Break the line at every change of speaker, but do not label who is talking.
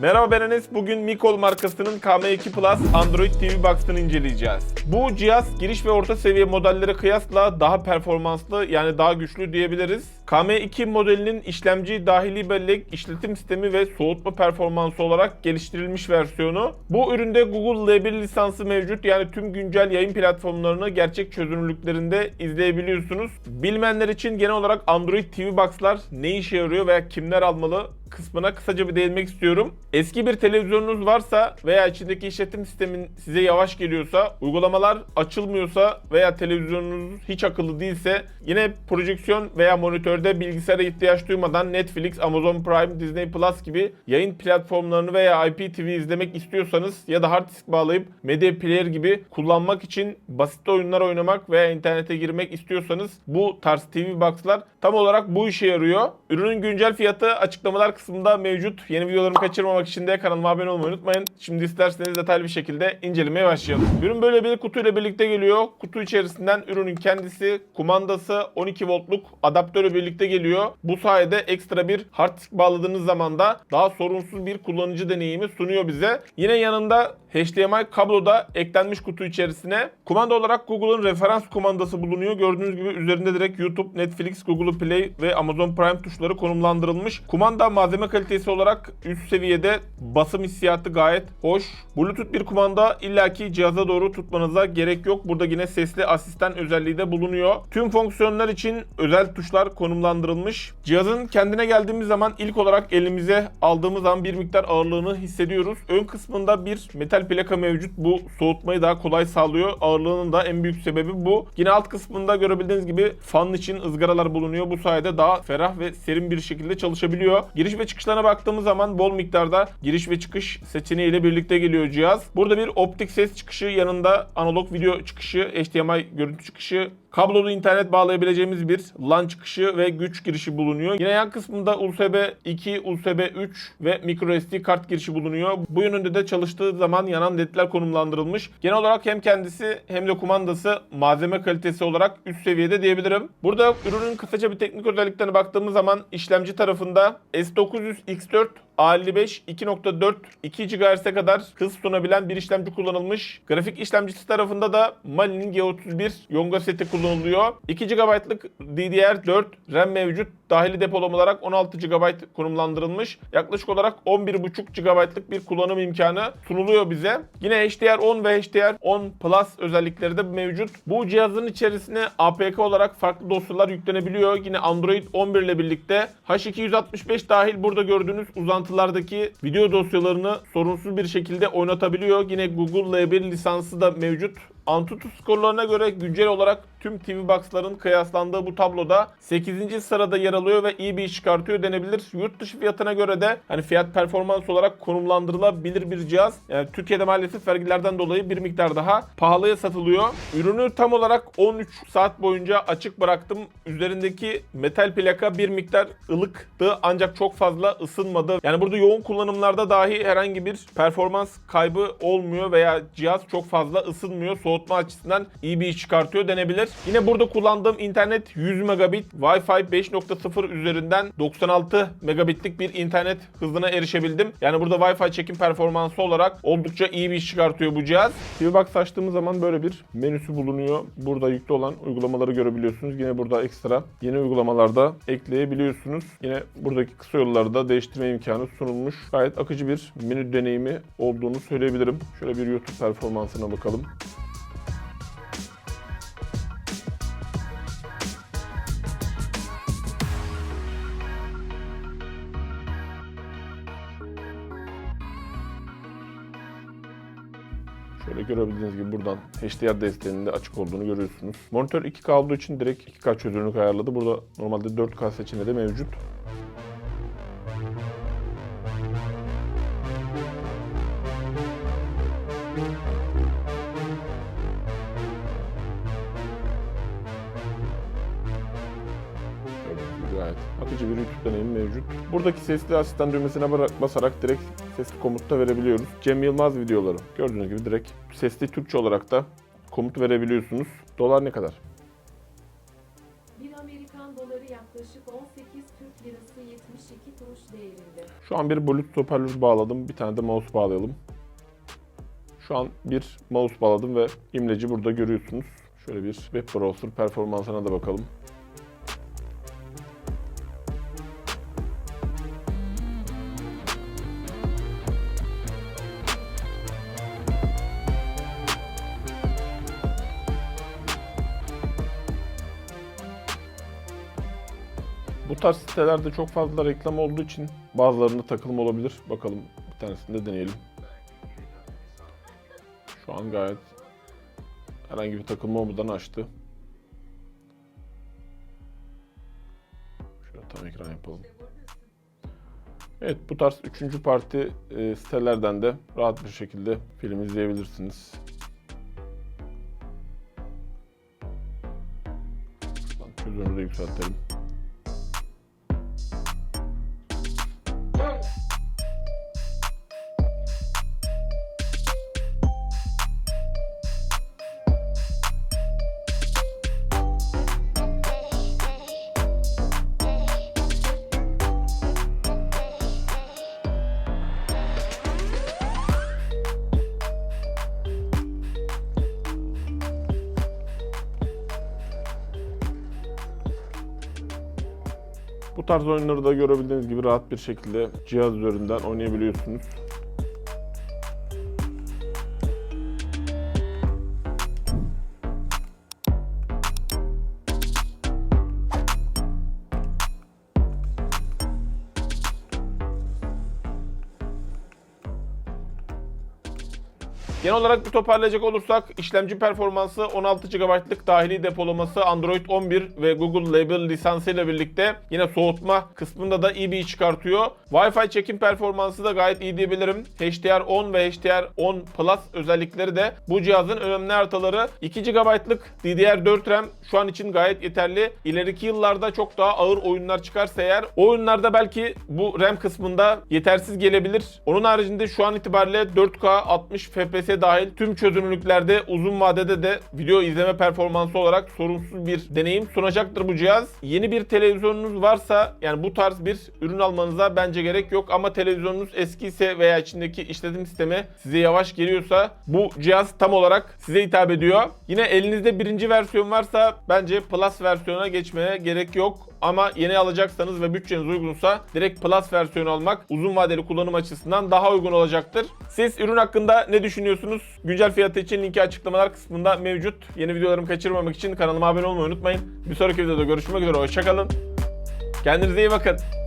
Merhaba ben Enes. Bugün Mikol markasının KM2 Plus Android TV Box'ını inceleyeceğiz. Bu cihaz giriş ve orta seviye modellere kıyasla daha performanslı yani daha güçlü diyebiliriz. KM2 modelinin işlemci, dahili bellek, işletim sistemi ve soğutma performansı olarak geliştirilmiş versiyonu. Bu üründe Google L1 lisansı mevcut yani tüm güncel yayın platformlarını gerçek çözünürlüklerinde izleyebiliyorsunuz. Bilmeyenler için genel olarak Android TV Box'lar ne işe yarıyor veya kimler almalı kısmına kısaca bir değinmek istiyorum. Eski bir televizyonunuz varsa veya içindeki işletim sistemin size yavaş geliyorsa, uygulamalar açılmıyorsa veya televizyonunuz hiç akıllı değilse yine projeksiyon veya monitörde bilgisayara ihtiyaç duymadan Netflix, Amazon Prime, Disney Plus gibi yayın platformlarını veya IPTV izlemek istiyorsanız ya da hard disk bağlayıp Media Player gibi kullanmak için basit oyunlar oynamak veya internete girmek istiyorsanız bu tarz TV Box'lar tam olarak bu işe yarıyor. Ürünün güncel fiyatı açıklamalar kısmında mevcut. Yeni videolarımı kaçırmamak için de kanalıma abone olmayı unutmayın. Şimdi isterseniz detaylı bir şekilde incelemeye başlayalım. Ürün böyle bir kutuyla birlikte geliyor. Kutu içerisinden ürünün kendisi, kumandası, 12 voltluk adaptörü birlikte geliyor. Bu sayede ekstra bir hard disk bağladığınız zaman da daha sorunsuz bir kullanıcı deneyimi sunuyor bize. Yine yanında HDMI kablo da eklenmiş kutu içerisine. Kumanda olarak Google'ın referans kumandası bulunuyor. Gördüğünüz gibi üzerinde direkt YouTube, Netflix, Google Play ve Amazon Prime tuşları konumlandırılmış. Kumanda malzeme kalitesi olarak üst seviyede basım hissiyatı gayet hoş. Bluetooth bir kumanda illaki cihaza doğru tutmanıza gerek yok. Burada yine sesli asistan özelliği de bulunuyor. Tüm fonksiyonlar için özel tuşlar konumlandırılmış. Cihazın kendine geldiğimiz zaman ilk olarak elimize aldığımız zaman bir miktar ağırlığını hissediyoruz. Ön kısmında bir metal plaka mevcut. Bu soğutmayı daha kolay sağlıyor. Ağırlığının da en büyük sebebi bu. Yine alt kısmında görebildiğiniz gibi fan için ızgaralar bulunuyor. Bu sayede daha ferah ve serin bir şekilde çalışabiliyor. Giriş ve çıkışlarına baktığımız zaman bol miktarda giriş ve çıkış seçeneğiyle birlikte geliyor cihaz. Burada bir optik ses çıkışı yanında analog video çıkışı, HDMI görüntü çıkışı, kablolu internet bağlayabileceğimiz bir LAN çıkışı ve güç girişi bulunuyor. Yine yan kısmında USB 2, USB 3 ve microSD kart girişi bulunuyor. Bu yönünde de çalıştığı zaman yanan ledler konumlandırılmış. Genel olarak hem kendisi hem de kumandası malzeme kalitesi olarak üst seviyede diyebilirim. Burada ürünün kısaca bir teknik özelliklerine baktığımız zaman işlemci tarafında S900 X4 A55 2.4 2 GHz'e kadar hız sunabilen bir işlemci kullanılmış. Grafik işlemcisi tarafında da Mali'nin G31 Yonga seti kullanılıyor. 2 GB'lık DDR4 RAM mevcut. Dahili depolama olarak 16 GB konumlandırılmış. Yaklaşık olarak 11.5 GB'lık bir kullanım imkanı sunuluyor bize. Yine HDR10 ve HDR10 Plus özellikleri de mevcut. Bu cihazın içerisine APK olarak farklı dosyalar yüklenebiliyor. Yine Android 11 ile birlikte H265 dahil burada gördüğünüz uzantılardaki video dosyalarını sorunsuz bir şekilde oynatabiliyor. Yine Google L1 lisansı da mevcut. Antutu skorlarına göre güncel olarak tüm TV Box'ların kıyaslandığı bu tabloda 8. sırada yer alıyor ve iyi bir iş çıkartıyor denebilir. Yurt dışı fiyatına göre de hani fiyat performans olarak konumlandırılabilir bir cihaz. Yani Türkiye'de maalesef vergilerden dolayı bir miktar daha pahalıya satılıyor. Ürünü tam olarak 13 saat boyunca açık bıraktım. Üzerindeki metal plaka bir miktar ılıktı ancak çok fazla ısınmadı. Yani burada yoğun kullanımlarda dahi herhangi bir performans kaybı olmuyor veya cihaz çok fazla ısınmıyor. Soğutma açısından iyi bir iş çıkartıyor denebilir. Yine burada kullandığım internet 100 megabit Wi-Fi 5.0 üzerinden 96 megabitlik bir internet hızına erişebildim. Yani burada Wi-Fi çekim performansı olarak oldukça iyi bir iş çıkartıyor bu cihaz. TVBox açtığımız zaman böyle bir menüsü bulunuyor. Burada yüklü olan uygulamaları görebiliyorsunuz. Yine burada ekstra yeni uygulamalarda ekleyebiliyorsunuz. Yine buradaki kısa yolları da değiştirme imkanı sunulmuş. Gayet akıcı bir menü deneyimi olduğunu söyleyebilirim. Şöyle bir YouTube performansına bakalım. Şöyle görebildiğiniz gibi buradan HDR desteğinin de açık olduğunu görüyorsunuz. Monitör 2K olduğu için direkt 2K çözünürlük ayarladı. Burada normalde 4K seçeneği de mevcut. Akıcı bir YouTube deneyimi mevcut. Buradaki sesli asistan düğmesine basarak direkt sesli komut da verebiliyoruz. Cem Yılmaz videoları gördüğünüz gibi direkt sesli Türkçe olarak da komut verebiliyorsunuz. Dolar ne kadar?
Bir Amerikan doları yaklaşık 18 Türk lirası 70 turuş değerinde.
Şu an bir Bluetooth hoparlör bağladım. Bir tane de mouse bağlayalım. Şu an bir mouse bağladım ve imleci burada görüyorsunuz. Şöyle bir web browser performansına da bakalım. Bu tarz sitelerde çok fazla reklam olduğu için bazılarında takılım olabilir. Bakalım bir tanesini de deneyelim. Şu an gayet herhangi bir takılma olmadan açtı. Şöyle tam ekran yapalım. Evet bu tarz üçüncü parti e, sitelerden de rahat bir şekilde film izleyebilirsiniz. Şuradan çözünürlüğü yükseltelim. Bu tarz oyunları da görebildiğiniz gibi rahat bir şekilde cihaz üzerinden oynayabiliyorsunuz. Genel olarak bir toparlayacak olursak işlemci performansı 16 GB'lık dahili depolaması Android 11 ve Google Label lisansı ile birlikte yine soğutma kısmında da iyi bir çıkartıyor. Wi-Fi çekim performansı da gayet iyi diyebilirim. HDR10 ve HDR10 Plus özellikleri de bu cihazın önemli artıları. 2 GB'lık DDR4 RAM şu an için gayet yeterli. İleriki yıllarda çok daha ağır oyunlar çıkarsa eğer o oyunlarda belki bu RAM kısmında yetersiz gelebilir. Onun haricinde şu an itibariyle 4K 60 FPS dahil tüm çözünürlüklerde uzun vadede de video izleme performansı olarak sorunsuz bir deneyim sunacaktır bu cihaz. Yeni bir televizyonunuz varsa yani bu tarz bir ürün almanıza bence gerek yok ama televizyonunuz eski ise veya içindeki işletim sistemi size yavaş geliyorsa bu cihaz tam olarak size hitap ediyor. Yine elinizde birinci versiyon varsa bence Plus versiyona geçmeye gerek yok. Ama yeni alacaksanız ve bütçeniz uygunsa direkt Plus versiyonu almak uzun vadeli kullanım açısından daha uygun olacaktır. Siz ürün hakkında ne düşünüyorsunuz? Güncel fiyatı için linki açıklamalar kısmında mevcut. Yeni videolarımı kaçırmamak için kanalıma abone olmayı unutmayın. Bir sonraki videoda görüşmek üzere. Hoşçakalın. Kendinize iyi bakın.